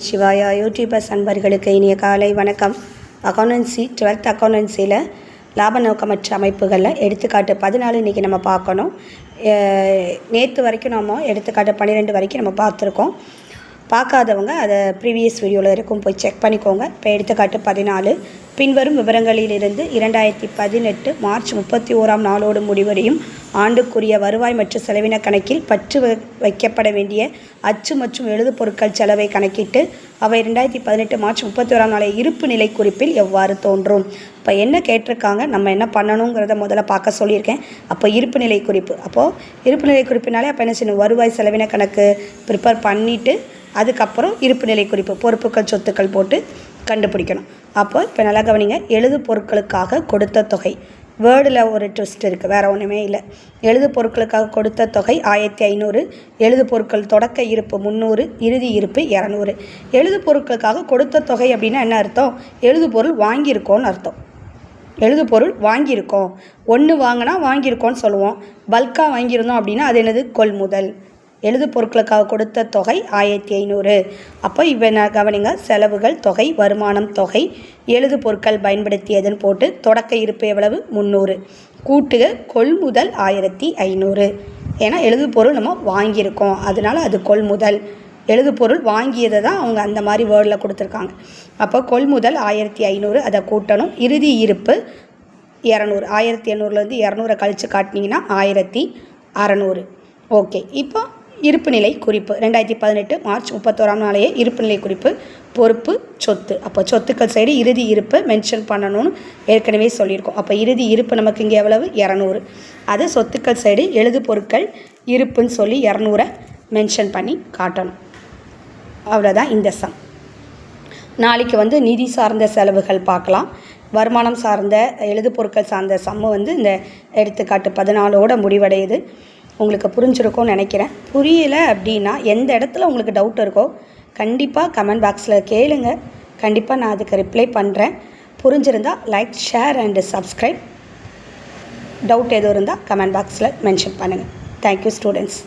சிவாயா YouTubers அன்பர்களுக்கு இனிய காலை வணக்கம். அக்கௌண்டன்சி டுவெல்த் அக்கௌண்டன்சியில் லாப நோக்கமற்ற அமைப்புகளில் எடுத்துக்காட்டு பதினாலு இன்றைக்கி நம்ம பார்க்கணும். நேற்று வரைக்கும் நம்ம எடுத்துக்காட்டு பன்னிரெண்டு வரைக்கும் நம்ம பார்த்துருக்கோம். பார்க்காதவங்க அதை ப்ரீவியஸ் வீடியோவில் இருக்கும் போய் செக் பண்ணிக்கோங்க. இப்போ எடுத்துக்காட்டு பதினாலு. பின்வரும் விவரங்களிலிருந்து இரண்டாயிரத்தி பதினெட்டு மார்ச் முப்பத்தி ஓராம் நாளோடு முடிவடையும். ஆண்டுக்குரிய வருவாய் மற்றும் செலவின கணக்கில் பற்று வைக்கப்பட வேண்டிய அச்சு மற்றும் எழுது பொருட்கள் செலவை கணக்கிட்டு அவை ரெண்டாயிரத்தி பதினெட்டு மார்ச் முப்பத்தி ஓராம் நாளை இருப்பு நிலை குறிப்பில் எவ்வாறு தோன்றும்? இப்போ என்ன கேட்டிருக்காங்க? நம்ம என்ன பண்ணணுங்கிறத முதல்ல பார்க்க சொல்லியிருக்கேன். அப்போ இருப்பு நிலை குறிப்பு. அப்போது இருப்பு நிலை குறிப்பினாலே அப்போ என்ன செய்யணும்? வருவாய் செலவின கணக்கு ப்ரிப்பேர் பண்ணிவிட்டு அதுக்கப்புறம் இருப்பு நிலை குறிப்பு பொறுப்புகள் சொத்துக்கள் போட்டு கண்டுபிடிக்கணும். அப்போ இப்போ நல்லா கவனிங்க. எழுது பொருட்களுக்காக கொடுத்த தொகை. வேர்டில் ஒரு ட்விஸ்ட் இருக்குது வேறு ஒன்றுமே இல்லை. எழுது பொருட்களுக்காக கொடுத்த தொகை ஆயிரத்தி ஐநூறு எழுது பொருட்கள் தொடக்க இருப்பு முந்நூறு இறுதி இருப்பு இரநூறு. எழுது பொருட்களுக்காக கொடுத்த தொகை அப்படின்னா என்ன அர்த்தம்? எழுது பொருள் வாங்கியிருக்கோன்னு அர்த்தம். எழுது பொருள் வாங்கியிருக்கோம். ஒன்று வாங்கினா வாங்கியிருக்கோன்னு சொல்லுவோம். பல்காக வாங்கியிருந்தோம் அப்படின்னா அது என்னது? கொள்முதல். எழுது பொருட்களுக்காக கொடுத்த தொகை ஆயிரத்தி ஐநூறு. அப்போ இவனை கவனிங்க செலவுகள் தொகை வருமானம் தொகை எழுது பொருட்கள் பயன்படுத்தியதுன்னு போட்டு தொடக்க இருப்பு எவ்வளவு? முந்நூறு கூட்டுக கொள்முதல் ஆயிரத்தி ஐநூறு. ஏன்னா எழுது பொருள் நம்ம வாங்கியிருக்கோம். அதனால் அது கொள்முதல். எழுது பொருள் வாங்கியதை தான் அவங்க அந்த மாதிரி வேர்டில் கொடுத்துருக்காங்க. அப்போ கொள்முதல் ஆயிரத்தி ஐநூறு அதை கூட்டணும். இறுதி இருப்பு இரநூறு. ஆயிரத்தி எண்ணூறுலேருந்து இரநூறை கழித்து காட்டினீங்கன்னா ஆயிரத்தி அறநூறு. ஓகே. இப்போ இருப்பு நிலை குறிப்பு. ரெண்டாயிரத்தி பதினெட்டு மார்ச் முப்பத்தோராம் நாளையே இருப்பு நிலை குறிப்பு. பொறுப்பு சொத்து. அப்போ சொத்துக்கள் சைடு இறுதி இருப்பு மென்ஷன் பண்ணணும்னு ஏற்கனவே சொல்லியிருக்கோம். அப்போ இறுதி இருப்பு நமக்கு இங்கே எவ்வளவு? இரநூறு. அது சொத்துக்கள் சைடு எழுது பொருட்கள் இருப்புன்னு சொல்லி இரநூறை மென்ஷன் பண்ணி காட்டணும். அவ்வளோதான் இந்த சம் நாளைக்கு வந்து நிதி சார்ந்த செலவுகள் பார்க்கலாம். வருமானம் சார்ந்த எழுது பொருட்கள் சார்ந்த சம்மு வந்து இந்த எடுத்துக்காட்டு பதினாலோட முடிவடையுது. உங்களுக்கு புரிஞ்சிருக்கும்னு நினைக்கிறேன். புரியலை அப்படின்னா எந்த இடத்துல உங்களுக்கு டவுட் இருக்கோ கண்டிப்பாக கமெண்ட் பாக்ஸில் கேளுங்க. கண்டிப்பாக நான் அதுக்கு ரிப்ளை பண்ணுறேன் புரிஞ்சிருந்தால் like share and subscribe doubt எதுவும் இருந்தால் கமெண்ட் பாக்ஸில் மென்ஷன் பண்ணுங்கள் தேங்க்யூ ஸ்டூடெண்ட்ஸ்